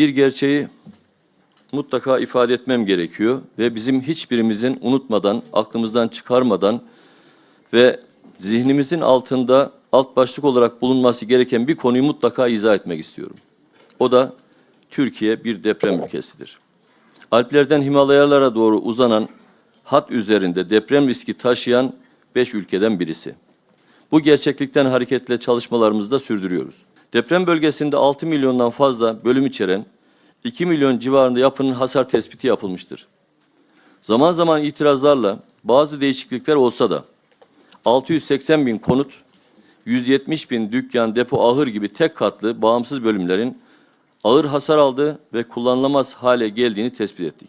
bir gerçeği mutlaka ifade etmem gerekiyor ve bizim hiçbirimizin unutmadan, aklımızdan çıkarmadan ve zihnimizin altında alt başlık olarak bulunması gereken bir konuyu mutlaka izah etmek istiyorum. O da Türkiye bir deprem ülkesidir. Alplerden Himalayalara doğru uzanan hat üzerinde deprem riski taşıyan beş ülkeden birisi. Bu gerçeklikten hareketle çalışmalarımızı da sürdürüyoruz. Deprem bölgesinde 6 milyondan fazla bölüm içeren 2 milyon civarında yapının hasar tespiti yapılmıştır. Zaman zaman itirazlarla bazı değişiklikler olsa da 680 bin konut, 170 bin dükkan, depo, ahır gibi tek katlı bağımsız bölümlerin ağır hasar aldığı ve kullanılamaz hale geldiğini tespit ettik.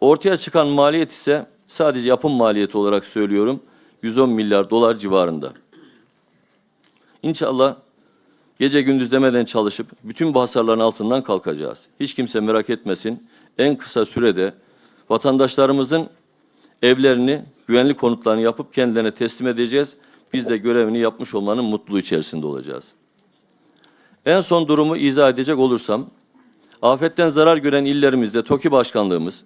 Ortaya çıkan maliyet ise sadece yapım maliyeti olarak söylüyorum 110 milyar dolar civarında. İnşallah gece gündüz demeden çalışıp bütün bu hasarların altından kalkacağız. Hiç kimse merak etmesin. En kısa sürede vatandaşlarımızın evlerini, güvenli konutlarını yapıp kendilerine teslim edeceğiz. Biz de görevini yapmış olmanın mutluluğu içerisinde olacağız. En son durumu izah edecek olursam, afetten zarar gören illerimizde TOKİ Başkanlığımız,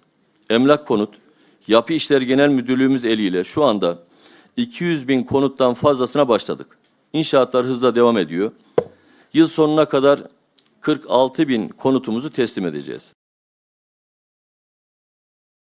Emlak Konut, Yapı İşleri Genel Müdürlüğümüz eliyle şu anda 200 bin konuttan fazlasına başladık. İnşaatlar hızla devam ediyor. Yıl sonuna kadar 46 bin konutumuzu teslim edeceğiz.